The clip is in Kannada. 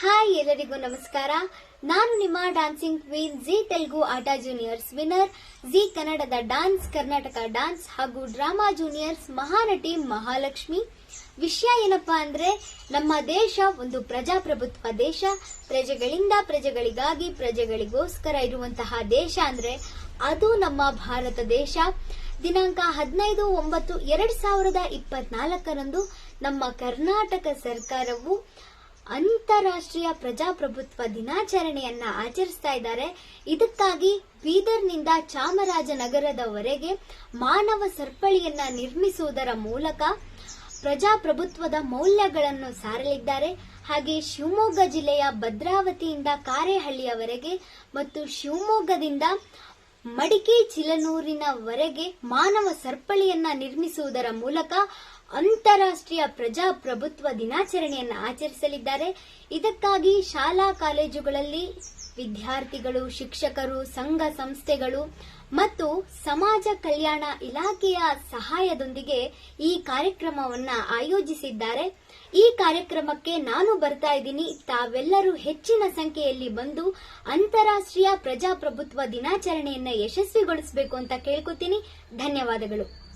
ಹಾಯ್ ಎಲ್ಲರಿಗೂ ನಮಸ್ಕಾರ. ನಾನು ನಿಮ್ಮ ಡಾನ್ಸಿಂಗ್ ಕ್ವೀನ್ ಜಿ ತೆಲುಗು ಆಟ ಜೂನಿಯರ್ಸ್ ವಿನ್ನರ್ ಜಿ ಕನ್ನಡದ ಡಾನ್ಸ್ ಕರ್ನಾಟಕ ಡಾನ್ಸ್ ಹಾಗೂ ಡ್ರಾಮಾ ಜೂನಿಯರ್ಸ್ ಮಹಾನಟಿ ಮಹಾಲಕ್ಷ್ಮಿ. ವಿಷಯ ಏನಪ್ಪಾ ಅಂದ್ರೆ, ನಮ್ಮ ದೇಶ ಒಂದು ಪ್ರಜಾಪ್ರಭುತ್ವ ದೇಶ. ಪ್ರಜೆಗಳಿಂದ ಪ್ರಜೆಗಳಿಗಾಗಿ ಪ್ರಜೆಗಳಿಗೋಸ್ಕರ ಇರುವಂತಹ ದೇಶ ಅಂದ್ರೆ, ಅದು ನಮ್ಮ ಭಾರತ ದೇಶ. ದಿನಾಂಕ ಹದಿನೈದು ಒಂಬತ್ತು ಎರಡ್ ಸಾವಿರದ ಇಪ್ಪತ್ನಾಲ್ಕರಂದು ನಮ್ಮ ಕರ್ನಾಟಕ ಸರ್ಕಾರವು ಅಂತಾರಾಷ್ಟ್ರೀಯ ಪ್ರಜಾಪ್ರಭುತ್ವ ದಿನಾಚರಣೆಯನ್ನ ಆಚರಿಸ್ತಾ ಇದ್ದಾರೆ. ಇದಕ್ಕಾಗಿ ಬೀದರ್ನಿಂದ ಚಾಮರಾಜನಗರದವರೆಗೆ ಮಾನವ ಸರಪಳಿಯನ್ನ ನಿರ್ಮಿಸುವುದರ ಮೂಲಕ ಪ್ರಜಾಪ್ರಭುತ್ವದ ಮೌಲ್ಯಗಳನ್ನು ಸಾರಲಿದ್ದಾರೆ. ಹಾಗೆ ಶಿವಮೊಗ್ಗ ಜಿಲ್ಲೆಯ ಭದ್ರಾವತಿಯಿಂದ ಕಾರೇಹಳ್ಳಿಯವರೆಗೆ ಮತ್ತು ಶಿವಮೊಗ್ಗದಿಂದ ಮಡಿಕೆ ಚಿಲನೂರಿನವರೆಗೆ ಮಾನವ ಸರಪಳಿಯನ್ನ ನಿರ್ಮಿಸುವುದರ ಮೂಲಕ ಅಂತಾರಾಷ್ಟ್ರೀಯ ಪ್ರಜಾಪ್ರಭುತ್ವ ದಿನಾಚರಣೆಯನ್ನು ಆಚರಿಸಲಿದ್ದಾರೆ. ಇದಕ್ಕಾಗಿ ಶಾಲಾ ಕಾಲೇಜುಗಳಲ್ಲಿ ವಿದ್ಯಾರ್ಥಿಗಳು, ಶಿಕ್ಷಕರು, ಸಂಘ ಸಂಸ್ಥೆಗಳು ಮತ್ತು ಸಮಾಜ ಕಲ್ಯಾಣ ಇಲಾಖೆಯ ಸಹಾಯದೊಂದಿಗೆ ಈ ಕಾರ್ಯಕ್ರಮವನ್ನ ಆಯೋಜಿಸಿದ್ದಾರೆ. ಈ ಕಾರ್ಯಕ್ರಮಕ್ಕೆ ನಾನು ಬರ್ತಾ ಇದ್ದೀನಿ. ತಾವೆಲ್ಲರೂ ಹೆಚ್ಚಿನ ಸಂಖ್ಯೆಯಲ್ಲಿ ಬಂದು ಅಂತಾರಾಷ್ಟ್ರೀಯ ಪ್ರಜಾಪ್ರಭುತ್ವ ದಿನಾಚರಣೆಯನ್ನು ಯಶಸ್ವಿಗೊಳಿಸಬೇಕು ಅಂತ ಕೇಳ್ಕೊತೀನಿ. ಧನ್ಯವಾದಗಳು.